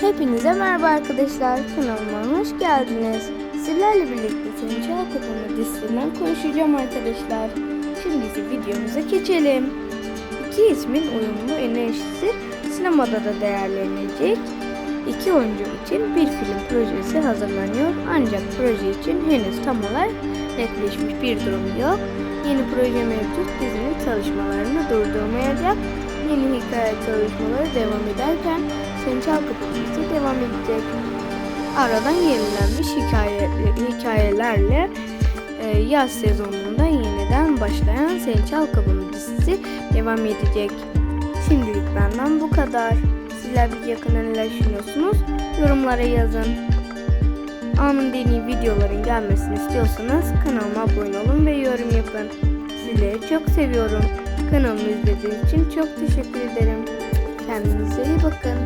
Hepinize merhaba arkadaşlar. Kanalıma hoş geldiniz. Sizlerle birlikte Senin Çağ Kapımı dizisinden konuşacağım arkadaşlar. Şimdi ise videomuza geçelim. İki ismin uyumlu enerjisi sinemada da değerlenilecek. İki oyuncu için bir film projesi hazırlanıyor ancak proje için henüz tam olarak netleşmiş bir durum yok. Yeni proje mevcut dizinin çalışmalarını durdurmayacak. Yeni hikaye çalışmaları devam ederken Senin Çal Kapımızı devam edecek. Aradan yenilenmiş hikaye, hikayelerle e, yaz sezonunda yeniden başlayan Senin Çal Kapımı dizisi devam edecek. Şimdilik benden bu kadar. Sizler bir yakına neler düşünüyorsunuz? Yorumlara yazın. Anın yeni videoların gelmesini istiyorsanız kanalıma abone olun ve yorum yapın. Sizleri çok seviyorum. Kanalımı izlediğiniz için çok teşekkür ederim. Kendinize iyi bakın.